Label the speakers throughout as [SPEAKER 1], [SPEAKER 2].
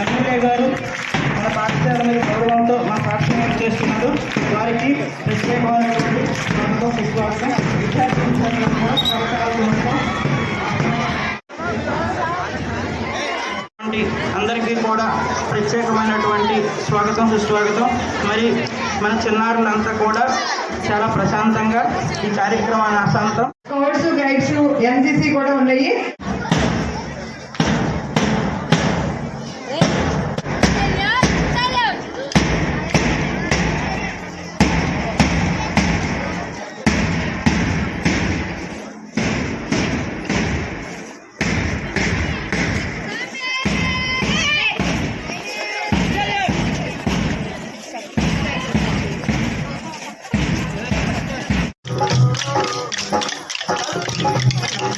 [SPEAKER 1] వెంకయ్య గారు మన పాఠశాల మీద గౌరవంతో మన పాఠశాల చేస్తున్నారు. వారికి ప్రత్యేకమైనటువంటి స్వాగతం విద్యార్థి అందరికీ కూడా ప్రత్యేకమైనటువంటి స్వాగతం సుస్వాగతం. మరి మన చిన్నారులంతా కూడా చాలా ప్రశాంతంగా ఈ కార్యక్రమాన్ని అశాంతం
[SPEAKER 2] స్కౌట్స్ గైడ్స్ ఎన్సిసి కూడా ఉన్నాయి.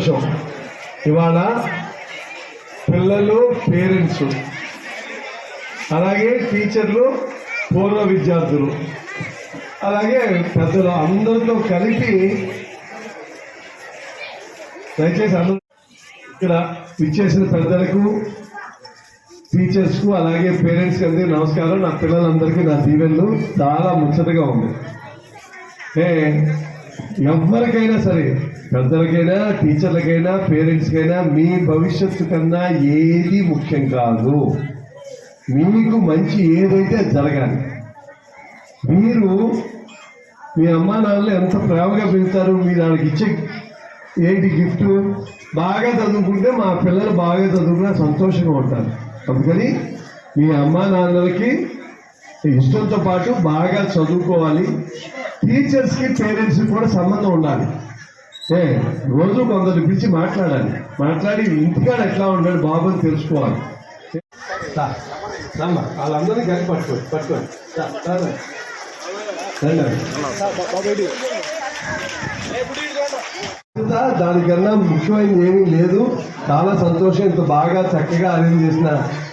[SPEAKER 3] సంతోషం. ఇవాళ పిల్లలు పేరెంట్స్. అలాగే టీచర్లు పూర్వ విద్యార్థులు. అలాగే పెద్దలు అందరితో కలిపి దయచేసి అందరూ ఇక్కడ ఇచ్చేసిన పెద్దలకు టీచర్స్కు అలాగే పేరెంట్స్కి అందరికీ నమస్కారం. నా పిల్లలందరికీ నా దీవెనలు. చాలా ముచ్చటగా ఉంది. ఏ ఎవరికైనా సరే పెద్దలకైనా టీచర్లకైనా పేరెంట్స్కైనా మీ భవిష్యత్తు కన్నా ఏది ముఖ్యం కాదు. మీకు మంచి ఏదైతే అది జరగాలి. మీరు మీ అమ్మా నాన్నలు ఎంత ప్రేమగా పెంచుతారు మీరు వాళ్ళకి ఇచ్చే ఏంటి గిఫ్ట్? బాగా చదువుకుంటే మా పిల్లలు బాగా చదువుకున్నా సంతోషంగా ఉంటారు. అందుకని మీ అమ్మా నాన్నలకి ఇష్టంతో పాటు బాగా చదువుకోవాలి. టీచర్స్కి పేరెంట్స్కి కూడా సంబంధం ఉండాలి. ఏ రోజు కొందరు పిలిచి మాట్లాడాలి. మాట్లాడి ఇంటికాడ ఎట్లా ఉంటాడు బాబు అని తెలుసుకోవాలి. వాళ్ళందరినీ కలిసి పట్టుకోండి పట్టుకోండి. రండి. దానికన్నా ముఖ్యమైనది ఏమీ లేదు. చాలా సంతోషం. ఇంత బాగా చక్కగా అరేంజ్ చేసిన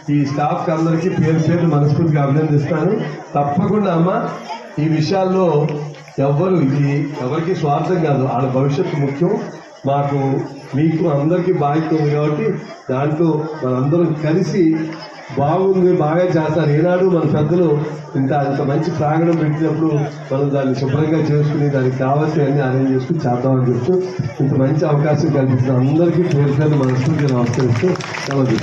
[SPEAKER 3] ఈ స్టాఫ్ అందరికీ పేరు పేరు మనస్ఫూర్తిగా అభినందిస్తాను తప్పకుండా అమ్మ ఈ విషయాల్లో ఎవ్వరు ఇది ఎవరికి స్వార్థం కాదు. వాళ్ళ భవిష్యత్తు ముఖ్యం. మాకు మీకు అందరికీ బాధ్యత ఉంది కాబట్టి దాంట్లో మనందరం కలిసి బాగుంది బాగా చేస్తారు. ఏనాడు మన పెద్దలు ఇంత అంత మంచి ప్రాంగణం పెట్టినప్పుడు మనం దాన్ని శుభ్రంగా చేసుకుని దానికి కావాల్సినవన్నీ అరేంజ్ చేసుకుని చేద్దామని చెప్తూ ఇంత మంచి అవకాశం కల్పించిన అందరికీ పేరు పేరు మనస్ఫూర్తిగా నమస్కరిస్తూ నమస్తే